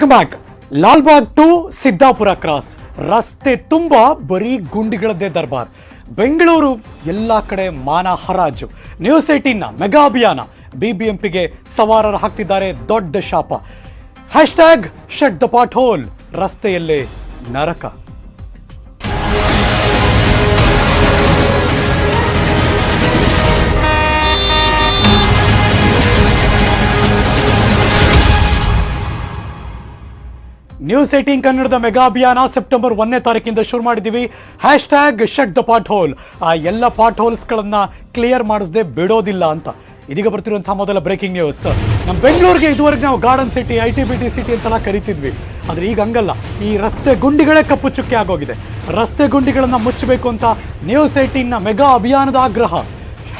Welcome back Lalbagh to Siddapura cross. ರಸ್ತೆ ತುಂಬ ಬರೀ ಗುಂಡಿಗಳದ್ದೇ ದರ್ಬಾರ್. ಬೆಂಗಳೂರು ಎಲ್ಲ ಕಡೆ ಮಾನ ಹರಾಜು. ನ್ಯೂಸ್ ಏಟೀನ್ನ ಮೆಗಾ ಅಭಿಯಾನ. ಬಿಬಿಎಂಪಿಗೆ ಸವಾರರು ಹಾಕ್ತಿದ್ದಾರೆ ದೊಡ್ಡ ಶಾಪ. Hashtag shut the pothole ರಸ್ತೆಯಲ್ಲೇ ನರಕ. ನ್ಯೂಸ್ ಏಟೀನ್ ಕನ್ನಡದ ಮೆಗಾ ಅಭಿಯಾನ ಸೆಪ್ಟೆಂಬರ್ ಒಂದನೇ ತಾರೀಕಿಂದ ಶುರು ಮಾಡಿದ್ದೀವಿ. Hashtag shut the pothole ಆ ಎಲ್ಲ ಪಾಟ್ ಹೋಲ್ಸ್ಗಳನ್ನು ಕ್ಲಿಯರ್ ಮಾಡಿಸದೆ ಬಿಡೋದಿಲ್ಲ ಅಂತ. ಇದೀಗ ಬರ್ತಿರುವಂತಹ ಮೊದಲ ಬ್ರೇಕಿಂಗ್ ನ್ಯೂಸ್ ನಮ್ಮ ಬೆಂಗಳೂರಿಗೆ ಇದುವರೆಗೆ ನಾವು garden city I T B T city ಅಂತೆಲ್ಲ ಕರಿತಿದ್ವಿ. ಆದರೆ ಈಗ ಹಂಗಲ್ಲ. ಈ ರಸ್ತೆ ಗುಂಡಿಗಳೇ ಕಪ್ಪು ಚುಕ್ಕೆ ಆಗೋಗಿದೆ. ರಸ್ತೆ ಗುಂಡಿಗಳನ್ನು ಮುಚ್ಚಬೇಕು ಅಂತ ನ್ಯೂಸ್ ಏಟೀನ್ನ ಮೆಗಾ ಅಭಿಯಾನದ ಆಗ್ರಹ.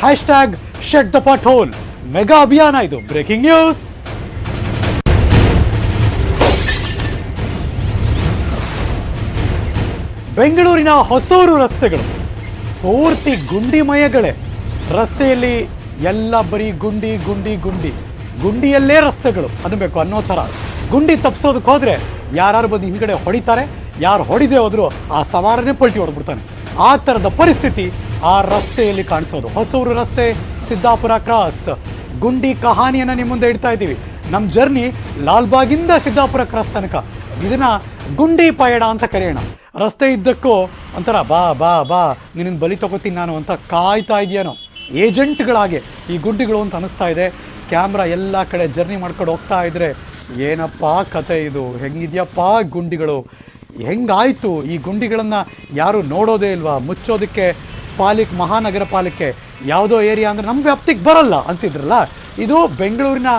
Hashtag shut the pothole mega ಅಭಿಯಾನ ಇದು. ಬ್ರೇಕಿಂಗ್ ನ್ಯೂಸ್ ಬೆಂಗಳೂರಿನ ಹೊಸೂರು ರಸ್ತೆಗಳು. ಪೂರ್ತಿ ಗುಂಡಿಮಯಗಳೇ ರಸ್ತೆಯಲ್ಲಿ ಎಲ್ಲ ಬರೀ ಗುಂಡಿ ಗುಂಡಿ ಗುಂಡಿ. ಗುಂಡಿಯಲ್ಲೇ ರಸ್ತೆಗಳು. ಅನ್ನಬೇಕು ಅನ್ನೋ ಥರ. ಗುಂಡಿ ತಪ್ಪಿಸೋದಕ್ಕೆ ಹೋದರೆ ಯಾರು ಬಂದು ಹಿಂದ್ಗಡೆ ಹೊಡಿತಾರೆ, ಯಾರು ಹೊಡಿದೆ ಹೋದರೂ ಆ ಸವಾರನೇ ಪಲ್ಟಿ ಹೊಡೆದ್ಬಿಡ್ತಾನೆ ಆ ಥರದ ಪರಿಸ್ಥಿತಿ ಆ ರಸ್ತೆಯಲ್ಲಿ ಕಾಣಿಸೋದು. ಹೊಸೂರು ರಸ್ತೆ, ಸಿದ್ದಾಪುರ ಕ್ರಾಸ್. ಗುಂಡಿ ಕಹಾನಿಯನ್ನು ನಿಮ್ಮ ಮುಂದೆ ಇಡ್ತಾ ಇದ್ದೀವಿ. ನಮ್ಮ ಜರ್ನಿ ಲಾಲ್ಬಾಗಿಂದ ಸಿದ್ದಾಪುರ ಕ್ರಾಸ್ ತನಕ. ಇದನ್ನ ಗುಂಡಿ ಪಯಣ ಅಂತ ಕರೆಯೋಣ. ರಸ್ತೆ ಇದ್ದಕ್ಕೂ ಒಂಥರ ಬಾ ಬಾ ಬಾ, ನಿನ್ನ ಬಲಿ ತಗೋತೀನಿ ನಾನು ಅಂತ ಕಾಯ್ತಾ ಇದೆಯೇನೋ. ಏಜೆಂಟ್ಗಳಾಗೆ ಈ ಗುಡ್ಡಿಗಳು ಅಂತ ಅನಿಸ್ತಾ ಇದೆ. ಕ್ಯಾಮ್ರಾ ಎಲ್ಲ ಕಡೆ ಜರ್ನಿ ಮಾಡ್ಕೊಂಡು ಹೋಗ್ತಾ ಇದ್ರೆ ಏನಪ್ಪ ಕತೆ ಇದು? ಹೆಂಗಿದ್ಯಪ್ಪ ಗುಂಡಿಗಳು? ಹೆಂಗಾಯಿತು ಈ ಗುಂಡಿಗಳನ್ನು ಯಾರು ನೋಡೋದೇ ಇಲ್ವಾ? ಮುಚ್ಚೋದಕ್ಕೆ ಪಾಲಿಕೆ, ಮಹಾನಗರ ಪಾಲಿಕೆ ಯಾವುದೋ ಏರಿಯಾ ಅಂದರೆ ನಮ್ಮ ವ್ಯಾಪ್ತಿಗೆ ಬರಲ್ಲ ಅಂತಿದ್ರಲ್ಲ? ಇದು ಬೆಂಗಳೂರಿನ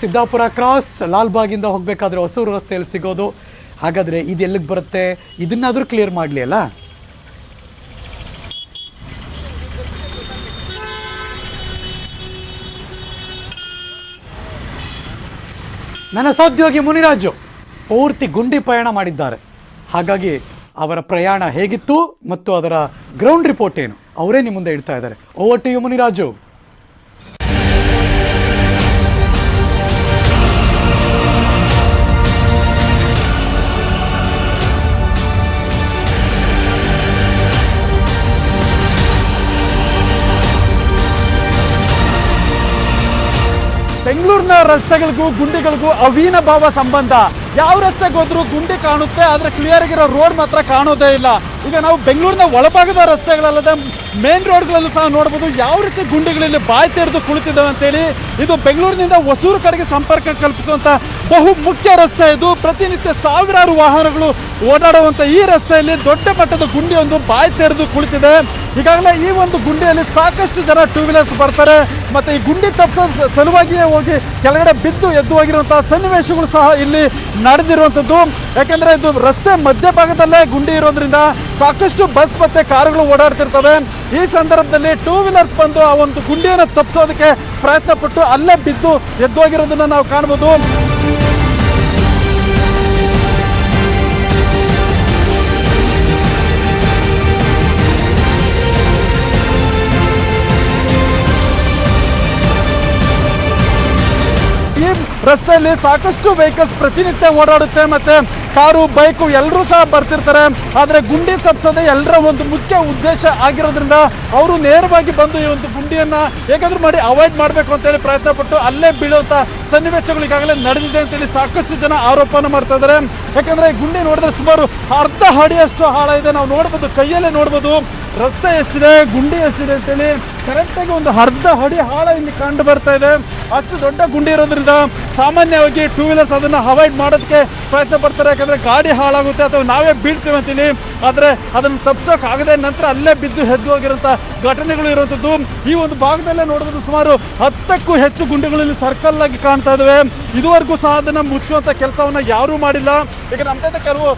ಸಿದ್ದಾಪುರ ಕ್ರಾಸ್ ಲಾಲ್ಬಾಗಿಂದ ಹೋಗಬೇಕಾದ್ರೆ ಹೊಸೂರು ರಸ್ತೆಯಲ್ಲಿ ಸಿಗೋದು. ಹಾಗಾದರೆ ಇದು ಎಲ್ಲಿಗೆ ಬರುತ್ತೆ? ಇದನ್ನಾದರೂ ಕ್ಲಿಯರ್ ಮಾಡಲಿ ಅಲ್ಲ? ನನ್ನ ಸಹೋದ್ಯೋಗಿ ಮುನಿರಾಜು ಪೂರ್ತಿ ಗುಂಡಿ ಪ್ರಯಾಣ ಮಾಡಿದ್ದಾರೆ. ಹಾಗಾಗಿ ಅವರ ಪ್ರಯಾಣ ಹೇಗಿತ್ತು ಮತ್ತು ಅದರ ಗ್ರೌಂಡ್ ರಿಪೋರ್ಟ್ ಏನು? ಅವರೇ ನಿಮ್ಮ ಮುಂದೆ ಇಡ್ತಾ ಇದ್ದಾರೆ. Over to you Muniraju. ಬೆಂಗಳೂರಿನ ರಸ್ತೆಗಳಿಗೂ ಗುಂಡಿಗಳಿಗೂ ಅವಿನಾಭಾವ ಸಂಬಂಧ. ಯಾವ ರಸ್ತೆಗೆ ಹೋದ್ರೂ ಗುಂಡಿ ಕಾಣುತ್ತೆ, ಆದರೆ ಕ್ಲಿಯರ್ ಆಗಿರೋ ರೋಡ್ ಮಾತ್ರ ಕಾಣೋದೇ ಇಲ್ಲ. ಈಗ ನಾವು ಬೆಂಗಳೂರಿನ ಒಳಭಾಗದ ರಸ್ತೆಗಳಲ್ಲದೆ ಮೇನ್ ರೋಡ್ಗಳಲ್ಲೂ ಸಹ ನೋಡ್ಬೋದು ಯಾವ ರೀತಿ ಗುಂಡಿಗಳಲ್ಲಿ ಬಾಯಿ ತೆರೆದು ಕುಳಿತಿದ್ದಾವೆ ಅಂತೇಳಿ ಇದು ಬೆಂಗಳೂರಿನಿಂದ ಹೊಸೂರು ಕಡೆಗೆ ಸಂಪರ್ಕ ಕಲ್ಪಿಸುವಂತ ಬಹು ಮುಖ್ಯ ರಸ್ತೆ ಇದು. ಪ್ರತಿನಿತ್ಯ ಸಾವಿರಾರು ವಾಹನಗಳು ಓಡಾಡುವಂತ ಈ ರಸ್ತೆಯಲ್ಲಿ ದೊಡ್ಡ ಮಟ್ಟದ ಗುಂಡಿಯೊಂದು ಬಾಯಿ ತೆರೆದು ಕುಳಿತಿದೆ. ಈಗಾಗಲೇ ಈ ಒಂದು ಗುಂಡಿಯಲ್ಲಿ ಸಾಕಷ್ಟು ಜನ ಟೂ ವೀಲರ್ಸ್ ಬರ್ತಾರೆ. ಮತ್ತೆ ಈ ಗುಂಡಿ ತಪ್ಪ ಸಲುವಾಗಿಯೇ ಹೋಗಿ ಕೆಳಗಡೆ ಬಿದ್ದು ಎದ್ದು ಹೋಗಿರುವಂತಹ ಸನ್ನಿವೇಶಗಳು ಸಹ ಇಲ್ಲಿ ನಡೆದಿರುವಂಥದ್ದು. ಯಾಕೆಂದ್ರೆ ಇದು ರಸ್ತೆ ಮಧ್ಯಭಾಗದಲ್ಲೇ ಗುಂಡಿ ಇರೋದ್ರಿಂದ ಸಾಕಷ್ಟು ಬಸ್ ಮತ್ತೆ ಕಾರುಗಳು ಓಡಾಡ್ತಿರ್ತವೆ. ಈ ಸಂದರ್ಭದಲ್ಲಿ ಟೂ ವೀಲರ್ಸ್ ಬಂದು ಆ ಒಂದು ಗುಂಡಿಯನ್ನು ತಪ್ಪಿಸೋದಕ್ಕೆ ಪ್ರಯತ್ನ ಪಟ್ಟು ಅಲ್ಲೇ ಬಿದ್ದು ಎದ್ದು ಹೋಗಿರೋದನ್ನ ನಾವು ಕಾಣ್ಬೋದು. ರಸ್ತೆಯಲ್ಲಿ ಸಾಕಷ್ಟು ವೆಹಿಕಲ್ಸ್ ಪ್ರತಿನಿತ್ಯ ಓಡಾಡುತ್ತೆ ಮತ್ತೆ ಕಾರು, ಬೈಕು ಎಲ್ಲರೂ ಸಹ ಬರ್ತಿರ್ತಾರೆ. ಆದರೆ ಗುಂಡಿ ತಪ್ಪಿಸೋದೇ ಎಲ್ಲರ ಒಂದು ಮುಖ್ಯ ಉದ್ದೇಶ ಆಗಿರೋದ್ರಿಂದ ಅವರು ನೇರವಾಗಿ ಬಂದು ಈ ಒಂದು ಗುಂಡಿಯನ್ನು ಹೇಗಾದರೂ ಮಾಡಿ ಅವಾಯ್ಡ್ ಮಾಡಬೇಕು ಅಂತೇಳಿ ಪ್ರಯತ್ನ ಪಟ್ಟು ಅಲ್ಲೇ ಬೀಳುವಂಥ ಸನ್ನಿವೇಶಗಳು ಈಗಾಗಲೇ ನಡೆದಿದೆ ಅಂತೇಳಿ ಸಾಕಷ್ಟು ಜನ ಆರೋಪನ ಮಾಡ್ತಾ ಇದ್ದಾರೆ. ಯಾಕಂದ್ರೆ ಈ ಗುಂಡಿ ನೋಡಿದ್ರೆ ಸುಮಾರು ಅರ್ಧ ಅಡಿಯಷ್ಟು ಹಾಳ ಇದೆ. ನಾವು ನೋಡ್ಬೋದು, ಕೈಯಲ್ಲೇ ನೋಡ್ಬೋದು, ರಸ್ತೆ ಎಷ್ಟಿದೆ, ಗುಂಡಿ ಎಷ್ಟಿದೆ ಅಂತೇಳಿ ಕರೆಕ್ಟಾಗಿ ಒಂದು ಅರ್ಧ ಅಡಿ ಹಾಳ ಇಲ್ಲಿ ಕಂಡು ಬರ್ತಾ ಇದೆ. ಅಷ್ಟು ದೊಡ್ಡ ಗುಂಡಿ ಇರೋದ್ರಿಂದ ಸಾಮಾನ್ಯವಾಗಿ ಟೂ ವೀಲರ್ಸ್ ಅದನ್ನು ಅವಾಯ್ಡ್ ಮಾಡೋದಕ್ಕೆ ಪ್ರಯತ್ನ ಪಡ್ತಾರೆ. ಯಾಕಂದ್ರೆ ಗಾಡಿ ಹಾಳಾಗುತ್ತೆ ಅಥವಾ ನಾವೇ ಬೀಳ್ತೀವಿ ಅಂತೀನಿ. ಆದ್ರೆ ಅದನ್ನು ತಪ್ಸೋಕ್ ಆಗದೆ ನಂತರ ಅಲ್ಲೇ ಬಿದ್ದು ಹೆದ್ದು ಹೋಗಿರುವಂತ ಘಟನೆಗಳು ಇರುವಂತದ್ದು ಈ ಒಂದು ಭಾಗದಲ್ಲೇ ನೋಡಬಹುದು ಸುಮಾರು ಹತ್ತಕ್ಕೂ ಹೆಚ್ಚು ಗುಂಡುಗಳಲ್ಲಿ ಇಲ್ಲಿ ಸರ್ಕಲ್ ಆಗಿ ಕಾಣ್ತಾ ಇದಾವೆ. ಇದುವರೆಗೂ ಸಹ ಅದನ್ನ ಮುಚ್ಚುವಂತ ಕೆಲಸವನ್ನ ಯಾರೂ ಮಾಡಿಲ್ಲ. ಈಗ ನಮ್ಮ ಜೊತೆ ಕೆಲವು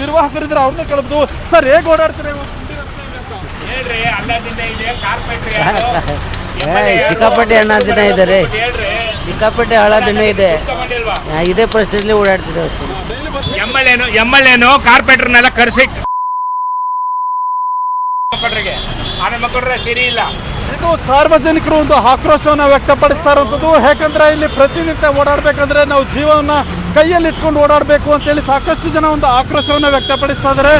ನಿರ್ವಾಹಕರಿದ್ರೆ ಅವ್ರನ್ನ ಕೇಳಬಹುದು ಸರ್ ಹೇಗೆ ಓಡಾಡ್ತಾರೆ ಈ ಗುಂಡಿ ರಸ್ತೆಯಲ್ಲಿ ಅಂತ? ಹೇಳ್ರಿ ಅಲ್ಲದಿಂದ ಇದೆ ಕಾರ್ಪೆಟ್ರಿ ಏ, ಸಿಕ್ಕಾಪಟ್ಟೆ ಹಣ ದಿನ ಇದೆ ರೀ ಹೇಳ್ರಿ. ಸಿಕ್ಕಾಪಟ್ಟೆ ಹಳ ದಿನ ಇದೆ ಇದೇ ಪರಿಸ್ಥಿತಿಲಿ ಓಡಾಡ್ತಿದ್ದೇವೆ ಎಂ ಎಲ್ ಎನು ಎಂ ಕರೆಸಿ ಆನೆ ಸರಿ ಇಲ್ಲ. ಇದು ಸಾರ್ವಜನಿಕರು ಒಂದು ಆಕ್ರೋಶವನ್ನ ವ್ಯಕ್ತಪಡಿಸ್ತಾ ಇರುವಂಥದ್ದು ಯಾಕಂದ್ರೆ ಇಲ್ಲಿ ಪ್ರತಿನಿತ್ಯ ಓಡಾಡ್ಬೇಕಂದ್ರೆ ನಾವು ಜೀವವನ್ನ ಕೈಯಲ್ಲಿ ಇಟ್ಕೊಂಡು ಓಡಾಡಬೇಕು ಅಂತೇಳಿ ಸಾಕಷ್ಟು ಜನ ಒಂದು ಆಕ್ರೋಶವನ್ನ ವ್ಯಕ್ತಪಡಿಸ್ತಾ ಇದ್ದಾರೆ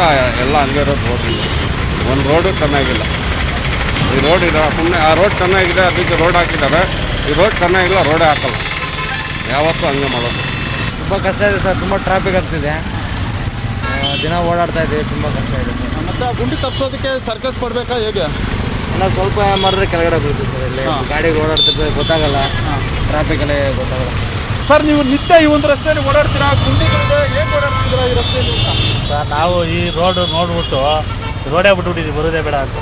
ಗಂಟ ಎಲ್ಲ ಹಂಗೆ ಇರೋದು ರೋಡ್ ಒಂದು ರೋಡು ಚೆನ್ನಾಗಿಲ್ಲ. ಈ ರೋಡ್ ಇದೆ ಸುಮ್ಮನೆ ಆ ರೋಡ್ ಚೆನ್ನಾಗಿದೆ ಅದಕ್ಕೆ ರೋಡ್ ಹಾಕಿದ್ದಾರೆ. ಈ ರೋಡ್ ಚೆನ್ನಾಗಿಲ್ಲ ರೋಡೇ ಹಾಕಲ್ಲ. ಯಾವತ್ತೂ ಹಂಗೆ ಮಾಡೋದು. ತುಂಬ ಕಷ್ಟ ಇದೆ ಸರ್ ತುಂಬ ಟ್ರಾಫಿಕ್ ಆಗ್ತಿದೆ. ದಿನ ಓಡಾಡ್ತಾ ಇದೆ ತುಂಬ ಕಷ್ಟ ಇದೆ ಸರ್. ಮತ್ತೆ ಆ ಗುಂಡಿ ತಪ್ಪಿಸೋದಕ್ಕೆ ಸರ್ಕಸ್ ಕೊಡ್ಬೇಕಾ ಹೇಗೆ? ಅಲ್ಲ ಸ್ವಲ್ಪ ಮಾಡಿದ್ರೆ ಕೆಳಗಡೆ ಬೀಳ್ತೀವಿ ಸರ್ ಇಲ್ಲಿ ಗಾಡಿಗೆ ಓಡಾಡ್ತಿದ್ರೆ ಗೊತ್ತಾಗಲ್ಲ. ಟ್ರಾಫಿಕ್ ಅಲ್ಲೇ ಗೊತ್ತಾಗಲ್ಲ. ಸರ್ ನೀವು ನಿತ್ಯ ಈ ಒಂದು ರಸ್ತೆಯಲ್ಲಿ ಓಡಾಡ್ತೀರಾ? ಗುಂಡಿಗಳಿದೆ ಹೇಗೆ ಓಡಾಡ್ತಿದ್ದೀರಾ ಈ ರಸ್ತೆಯಲ್ಲಿ ಅಂತ? ಸರ್ ನಾವು ಈ ರೋಡ್ ನೋಡ್ಬಿಟ್ಟು ರೋಡೇ ಬಿಟ್ಬಿಟ್ಟಿದ್ದೀವಿ ಬರೋದೇ ಬೇಡ ಅಂತ.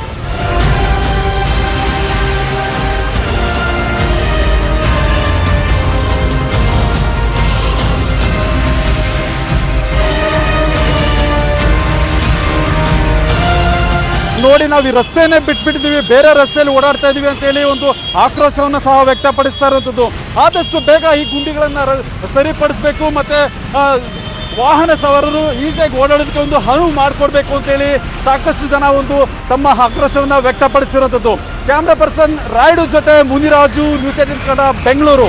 ನೋಡಿ, ನಾವು ಈ ರಸ್ತೆನೇ ಬಿಟ್ಬಿಟ್ಟಿದ್ದೀವಿ, ಬೇರೆ ರಸ್ತೆಯಲ್ಲಿ ಓಡಾಡ್ತಾ ಇದೀವಿ ಅಂತ ಹೇಳಿ ಒಂದು ಆಕ್ರೋಶವನ್ನು ಸಹ ವ್ಯಕ್ತಪಡಿಸ್ತಾ ಇರುವಂಥದ್ದು. ಆದಷ್ಟು ಬೇಗ ಈ ಗುಂಡಿಗಳನ್ನು ಸರಿಪಡಿಸಬೇಕು, ಮತ್ತೆ ವಾಹನ ಸವಾರರು ಈಸಿಯಾಗಿ ಓಡಾಡೋದಕ್ಕೆ ಒಂದು ಅನುವು ಮಾಡಿಕೊಡ್ಬೇಕು ಅಂತೇಳಿ ಸಾಕಷ್ಟು ಜನ ಒಂದು ತಮ್ಮ ಆಕ್ರೋಶವನ್ನು ವ್ಯಕ್ತಪಡಿಸಿರುವಂಥದ್ದು. ಕ್ಯಾಮ್ರಾ ಪರ್ಸನ್ ರಾಯ್ಡು ಜೊತೆ Muniraju news eighteen Kannada Bengaluru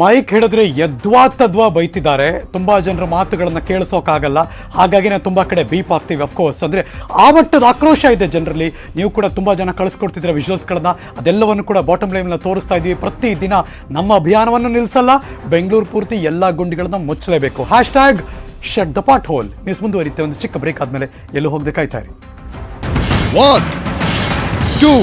mike ಹಿಡಿದ್ರೆ ಯದ್ವಾ ತದ್ವಾ ಬೈತಿದ್ದಾರೆ. ತುಂಬ ಜನರ ಮಾತುಗಳನ್ನು ಕೇಳಿಸೋಕ್ಕಾಗಲ್ಲ ನಾವು ತುಂಬ ಕಡೆ ಬೀಪ್ ಆಗ್ತೀವಿ ಅಫ್ಕೋರ್ಸ್ ಅಂದರೆ ಆ ಮಟ್ಟದ ಆಕ್ರೋಶ ಇದೆ ಜನರಲ್ಲಿ. ನೀವು ಕೂಡ ತುಂಬ ಜನ ಕಳಿಸ್ಕೊಡ್ತಿದ್ರೆ ವಿಜುವಲ್ಸ್ಗಳನ್ನ ಅದೆಲ್ಲವನ್ನು ಕೂಡ ಬಾಟಮ್ ಲೈನ್ ತೋರಿಸ್ತಾ ಇದ್ದೀವಿ ಪ್ರತಿ ದಿನ ನಮ್ಮ ಅಭಿಯಾನವನ್ನು ನಿಲ್ಲಿಸಲ್ಲ ಬೆಂಗಳೂರು ಪೂರ್ತಿ ಎಲ್ಲ ಗುಂಡಿಗಳನ್ನ ಮುಚ್ಚಲೇಬೇಕು. Hashtag shut the pothole news ಮುಂದುವರಿಯುತ್ತೆ. ಒಂದು ಚಿಕ್ಕ ಬ್ರೇಕ್ ಆದಮೇಲೆ ಎಲ್ಲೂ ಹೋಗಬೇಕಾಯ್ತಾರೆ ಒನ್ two,